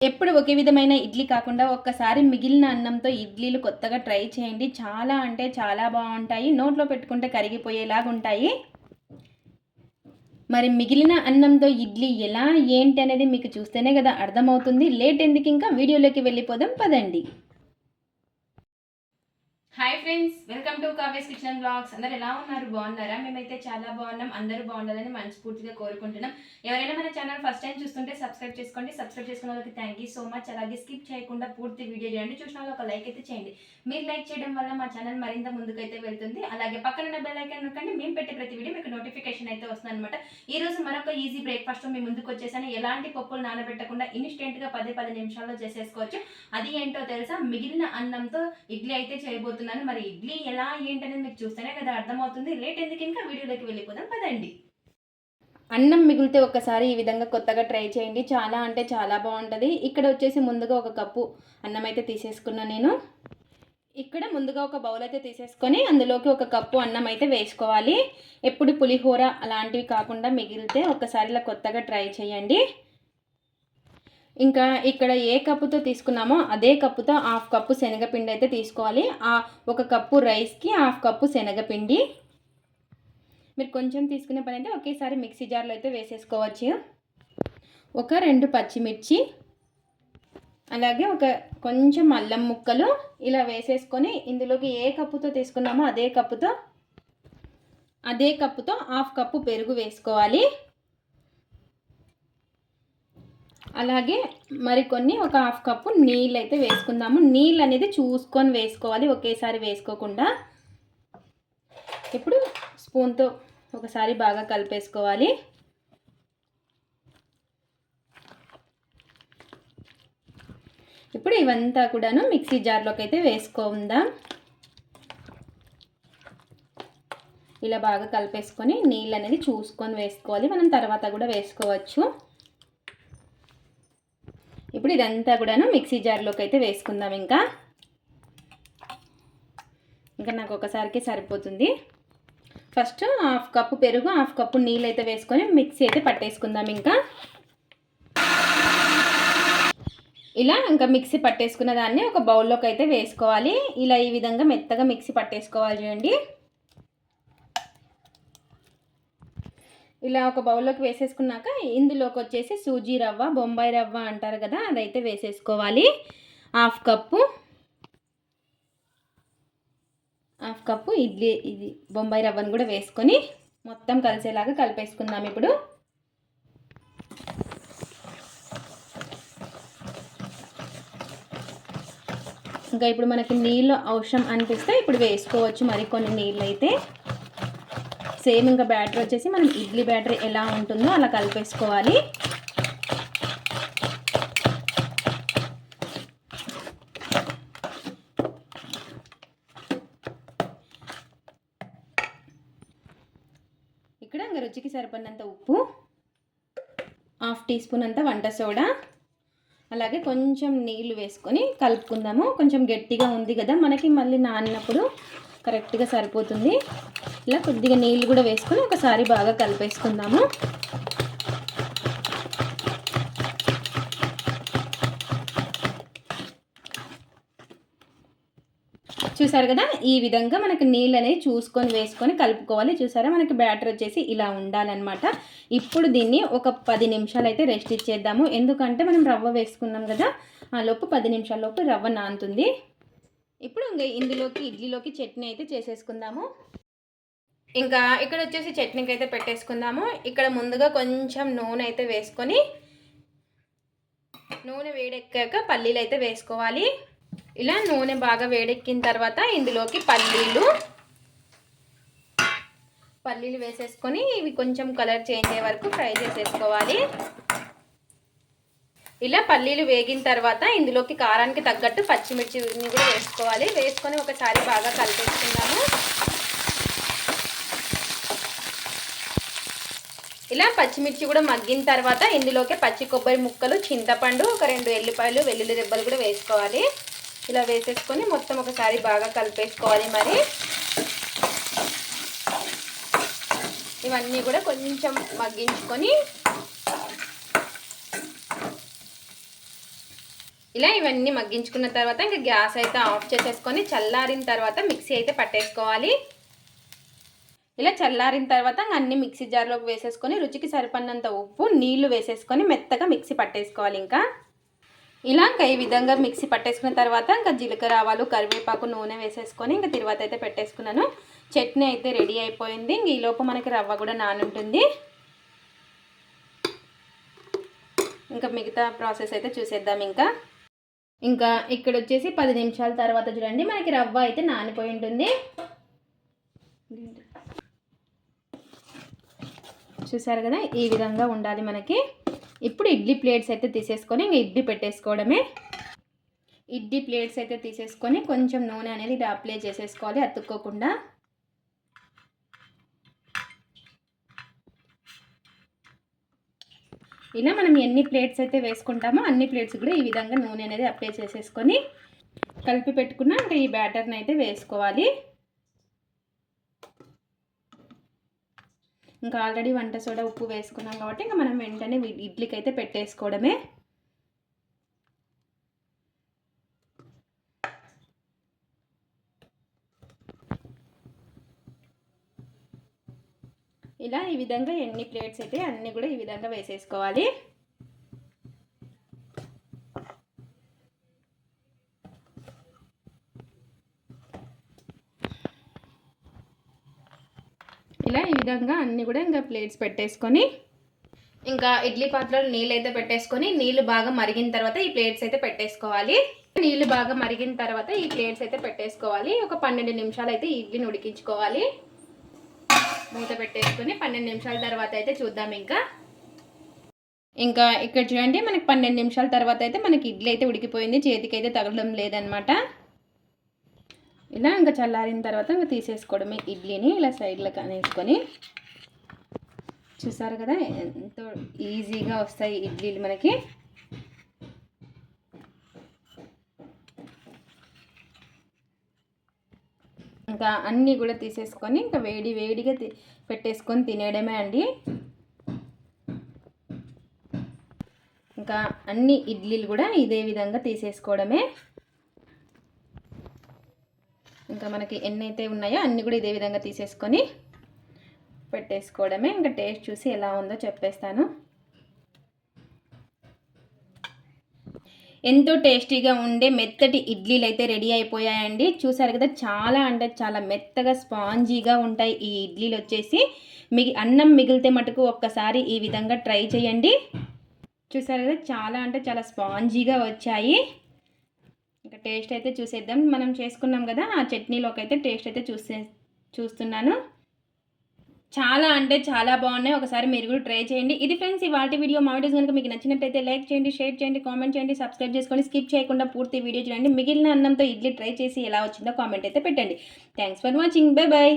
ఎప్పుడు ఒకే విధమైన ఇడ్లీ కాకుండా ఒక్కసారి మిగిలిన అన్నంతో ఇడ్లీలు కొత్తగా ట్రై చేయండి. చాలా అంటే చాలా బాగుంటాయి. నోట్లో పెట్టుకుంటే కరిగిపోయేలాగా ఉంటాయి మరి మిగిలిన అన్నంతో ఇడ్లీ ఎలా ఏంటి అనేది మీకు చూస్తేనే కదా అర్థమవుతుంది. లేట్ ఎందుకు ఇంకా? వీడియోలోకి వెళ్ళిపోదాం. పదండి. Hi friends welcome to Kavya's kitchen blogs అందరు ఎలా ఉన్నారు? బాగున్నారా? మేమైతే చాలా బాగున్నాం. అందరూ బాగుండాలని మనస్ఫూర్తిగా కోరుకుంటున్నాం. ఎవరైనా మన ఛానల్ ఫస్ట్ టైం చూస్తుంటే సబ్స్క్రైబ్ చేసుకోండి. సబ్స్క్రైబ్ చేసుకున్న వాళ్ళకి థ్యాంక్ యూ సో మచ్ అలాగే స్కిప్ చేయకుండా పూర్తి వీడియో చేయండి. చూసిన వాళ్ళు ఒక లైక్ అయితే చేయండి. మీరు లైక్ చేయడం వల్ల మా ఛానల్ మరింత ముందుకైతే వెళ్తుంది. అలాగే పక్కన ఉన్న బెల్ ఐకాన్ నొక్కండి. మేము పెట్టే ప్రతి వీడియో మీకు నోటిఫికేషన్ అయితే వస్తుంది అనమాట ఈ రోజు మరొక ఈజీ బ్రేక్ఫాస్ట్ మీ ముందుకు వచ్చేసాను. ఎలాంటి పప్పులు నానబెట్టకుండా ఇన్స్టెంట్గా పది పది నిమిషాల్లో చేసేసుకోవచ్చు. అది ఏంటో తెలుసా? మిగిలిన అన్నంతో ఇడ్లీ అయితే చేయబోతున్నాను మరి ఇడ్లీ ఎలా ఏంటనేది మీకు చూస్తేనే కదా అర్థమవుతుంది. లేట్ ఎందుకు ఇంకా వీడియోలోకి వెళ్ళిపోదాం పదండి. అన్నం మిగిలితే ఒక్కసారి ఈ విధంగా కొత్తగా ట్రై చేయండి. చాలా అంటే చాలా బాగుంటుంది. ఇక్కడ వచ్చేసి ముందుగా ఒక కప్పు అన్నం అయితే తీసేసుకున్నాను నేను. ఇక్కడ ముందుగా ఒక బౌల్ అయితే తీసేసుకొని అందులోకి ఒక కప్పు అన్నం అయితే వేసుకోవాలి. ఎప్పుడు పులిహోర అలాంటివి కాకుండా మిగిలితే ఒకసారి ఇలా కొత్తగా ట్రై చేయండి. ఇంకా ఇక్కడ ఏ కప్పుతో తీసుకున్నామో అదే కప్పుతో హాఫ్ కప్పు శనగపిండి అయితే తీసుకోవాలి. ఆ ఒక కప్పు రైస్కి హాఫ్ కప్పు శనగపిండి. మీరు కొంచెం తీసుకునే పని అయితే ఒకేసారి మిక్సీ జార్లో అయితే వేసేసుకోవచ్చు. ఒక రెండు పచ్చిమిర్చి అలాగే ఒక కొంచెం అల్లం ముక్కలు ఇలా వేసేసుకొని ఇందులోకి ఏ కప్పుతో తీసుకున్నామో అదే కప్పుతో అదే కప్పుతో హాఫ్ కప్పు పెరుగు వేసుకోవాలి. అలాగే మరికొన్ని ఒక హాఫ్ కప్పు నీళ్ళు అయితే వేసుకుందాము. నీళ్ళు అనేది చూసుకొని వేసుకోవాలి ఒకేసారి వేసుకోకుండా. ఇప్పుడు స్పూన్తో ఒకసారి బాగా కలిపేసుకోవాలి. ఇప్పుడు ఇవంతా కూడాను మిక్సీ జార్లోకి అయితే వేసుకుందాం. ఇలా బాగా కలిపేసుకొని నీళ్ళు అనేది చూసుకొని వేసుకోవాలి. మనం తర్వాత కూడా వేసుకోవచ్చు. ఇప్పుడు ఇదంతా కూడాను మిక్సీ జార్లోకి అయితే వేసుకుందాం ఇంకా. ఇంకా నాకు ఒకసారికి సరిపోతుంది. ఫస్ట్ హాఫ్ కప్పు పెరుగు హాఫ్ కప్పు నీళ్ళు అయితే వేసుకొని మిక్సీ అయితే పట్టేసుకుందాం ఇంకా. ఇలా ఇంకా మిక్సీ పట్టేసుకున్న దాన్ని ఒక బౌల్లోకి అయితే వేసుకోవాలి. ఇలా ఈ విధంగా మెత్తగా మిక్సీ పట్టేసుకోవాలి చూడండి. ఇలా ఒక బౌల్లోకి వేసేసుకున్నాక ఇందులోకి వచ్చేసి సూజీ రవ్వ బొంబాయి రవ్వ అంటారు కదా అదైతే వేసేసుకోవాలి. Half cup half cup idli ఇది బొంబాయి రవ్వను కూడా వేసుకొని మొత్తం కలిసేలాగా కలిపేసుకుందాం ఇప్పుడు. ఇంకా ఇప్పుడు మనకి నీళ్ళు అవసరం అనిపిస్తే ఇప్పుడు వేసుకోవచ్చు మరికొన్ని నీళ్ళు అయితే సేమ్ ఇంకా బ్యాటర్ వచ్చేసి మనం ఇడ్లీ బ్యాటర్ ఎలా ఉంటుందో అలా కలిపేసుకోవాలి. ఇక్కడ ఇంకా రుచికి సరిపడినంత ఉప్పు హాఫ్ టీ స్పూన్ అంత వంట సోడా అలాగే కొంచెం నీళ్ళు వేసుకొని కలుపుకుందాము. కొంచెం గట్టిగా ఉంది కదా మనకి మళ్ళీ నానినప్పుడు కరెక్ట్గా సరిపోతుంది. ఇలా కొద్దిగా నీళ్ళు కూడా వేసుకొని ఒకసారి బాగా కలిపేసుకుందాము. చూసారు కదా? ఈ విధంగా మనకి నీళ్ళు అనేది చూసుకొని వేసుకొని కలుపుకోవాలి. చూసారా? మనకి బ్యాటర్ వచ్చేసి ఇలా ఉండాలన్నమాట. ఇప్పుడు దీన్ని ఒక పది నిమిషాలు అయితే రెస్ట్ ఇచ్చేద్దాము. ఎందుకంటే మనం రవ్వ వేసుకున్నాం కదా ఆ లోపు పది నిమిషాల లోపు రవ్వ నానుతుంది ఇప్పుడు ఇంకా ఇందులోకి ఇడ్లీలోకి చట్నీ అయితే చేసేసుకుందాము. ఇంకా ఇక్కడ వచ్చేసి చట్నీకి అయితే పెట్టేసుకుందాము. ఇక్కడ ముందుగా కొంచెం నూనె అయితే వేసుకొని నూనె వేడెక్కాక పల్లీలు అయితే వేసుకోవాలి. ఇలా నూనె బాగా వేడెక్కిన తర్వాత ఇందులోకి పల్లీలు పల్లీలు వేసేసుకొని ఇవి కొంచెం కలర్ చేంజ్ అయ్యే వరకు ఫ్రై చేసేసుకోవాలి. ఇలా పల్లీలు వేగిన తర్వాత ఇందులోకి కారానికి తగ్గట్టు పచ్చిమిర్చి కూడా వేసుకోవాలి. వేసుకొని ఒకసారి బాగా కలిపేసుకుందాము. ఇలా పచ్చిమిర్చి కూడా మగ్గిన తర్వాత ఇందులోకి పచ్చి కొబ్బరి ముక్కలు చింతపండు ఒక రెండు ఎల్లిపాయలు వెల్లుల్లి రెబ్బలు కూడా వేసుకోవాలి. ఇలా వేసేసుకొని మొత్తం ఒకసారి బాగా కలిపేసుకోవాలి మరి. ఇవన్నీ కూడా కొంచెం మగ్గించుకొని ఇలా ఇవన్నీ మగ్గించుకున్న తర్వాత ఇంకా గ్యాస్ అయితే ఆఫ్ చేసేసుకొని చల్లారిన తర్వాత మిక్సీ అయితే పట్టేసుకోవాలి. ఇలా చల్లారిన తర్వాత అన్నీ అన్ని మిక్సీ జార్లోకి వేసేసుకొని రుచికి సరిపడినంత ఉప్పు నీళ్ళు వేసేసుకొని మెత్తగా మిక్సీ పట్టేసుకోవాలి ఇంకా. ఇలా ఇంకా ఈ విధంగా మిక్సీ పట్టేసుకున్న తర్వాత ఇంకా జీలకర్ర ఆవాలు కరివేపాకు నూనె వేసేసుకొని ఇంకా తర్వాత అయితే పెట్టేసుకున్నాను. చట్నీ అయితే రెడీ అయిపోయింది. ఇంక ఈలోపు మనకి రవ్వ కూడా నానుంటుంది. ఇంకా మిగతా ప్రాసెస్ అయితే చూసేద్దాం ఇంకా. ఇంకా ఇక్కడ వచ్చేసి పది నిమిషాల తర్వాత చూడండి మనకి రవ్వ అయితే నానిపోయి ఉంటుంది. చూసారు కదా ఈ విధంగా ఉండాలి మనకి. ఇప్పుడు ఇడ్లీ ప్లేట్స్ అయితే తీసేసుకొని ఇంకా ఇడ్లీ పెట్టేసుకోవడమే. ఇడ్లీ ప్లేట్స్ అయితే తీసేసుకొని కొంచెం నూనె అనేది ఇలా అప్లై చేసేసుకోవాలి అతుక్కోకుండా. ఇలా మనం ఎన్ని ప్లేట్స్ అయితే వేసుకుంటామో అన్ని ప్లేట్స్ కూడా ఈ విధంగా నూనె అనేది అప్లై చేసేసుకొని కలిపి పెట్టుకున్న అంటే ఈ బ్యాటర్ని అయితే వేసుకోవాలి. ఇంకా ఆల్రెడీ వంట సోడా ఉప్పు వేసుకున్నాం కాబట్టి ఇంకా మనం వెంటనే ఇడ్లీకి అయితే పెట్టేసుకోవడమే. ఇలా ఈ విధంగా ఎన్ని ప్లేట్స్ అయితే అన్నీ కూడా ఈ విధంగా వేసేసుకోవాలి. ఇలా ఈ విధంగా అన్నీ కూడా ఇంకా ప్లేట్స్ పెట్టేసుకొని ఇంకా ఇడ్లీ పాత్రలో నీళ్ళు అయితే పెట్టేసుకొని నీళ్ళు బాగా మరిగిన తర్వాత ఈ ప్లేట్స్ అయితే పెట్టేసుకోవాలి. నీళ్ళు బాగా మరిగిన తర్వాత ఈ ప్లేట్స్ అయితే పెట్టేసుకోవాలి. ఒక పన్నెండు నిమిషాలు అయితే ఇడ్లీని ఉడికించుకోవాలి. మూత పెట్టేసుకొని పన్నెండు నిమిషాల తర్వాత అయితే చూద్దాం ఇంకా. ఇంకా ఇక్కడ చూడండి మనకి పన్నెండు నిమిషాల తర్వాత అయితే మనకి ఇడ్లీ అయితే ఉడికిపోయింది. చేతికి అయితే తగలడం లేదనమాట. ఇలా ఇంకా చల్లారిన తర్వాత ఇంకా తీసేసుకోవడమే. ఇడ్లీని ఇలా సైడ్లో కానేసుకొని. చూసారు కదా ఎంతో ఈజీగా వస్తాయి ఇడ్లీలు మనకి. ఇంకా అన్నీ కూడా తీసేసుకొని ఇంకా వేడి వేడిగా పెట్టేసుకొని తినేయడమే అండి. ఇంకా అన్ని ఇడ్లీలు కూడా ఇదే విధంగా తీసేసుకోవడమే. ఇంకా మనకి ఎన్ని అయితే ఉన్నాయో అన్నీ కూడా ఇదే విధంగా తీసేసుకొని పెట్టేసుకోవడమే. ఇంకా టేస్ట్ చూసి ఎలా ఉందో చెప్పేస్తాను. ఎంతో టేస్టీగా ఉండే మెత్తటి ఇడ్లీలు అయితే రెడీ అయిపోయాయండి. చూసారు కదా చాలా అంటే చాలా మెత్తగా స్పాంజీగా ఉంటాయి ఈ ఇడ్లీలు వచ్చేసి. మిగి అన్నం మిగిలితే మటుకు ఒక్కసారి ఈ విధంగా ట్రై చేయండి. చూసారు కదా చాలా అంటే చాలా స్పాంజీగా వచ్చాయి. టేస్ట్ అయితే చూసేద్దాం. మనం చేసుకున్నాం కదా ఆ చట్నీలోకి అయితే టేస్ట్ అయితే చూసే చూస్తున్నాను. చాలా అంటే చాలా బాగున్నాయి. ఒకసారి మీరు కూడా ట్రై చేయండి. ఇది ఫ్రెండ్స్ ఈ వాటి వీడియో మా వీడియోస్ కనుక మీకు నచ్చినట్టయితే లైక్ చేయండి షేర్ చేయండి కామెంట్ చేయండి సబ్స్క్రైబ్ చేసుకొని స్కిప్ చేయకుండా పూర్తి వీడియో చూడండి. మిగిలిన అన్నంతో ఇడ్లీ ట్రై చేసి ఎలా వచ్చిందో కామెంట్ అయితే పెట్టండి. Thanks for watching bye bye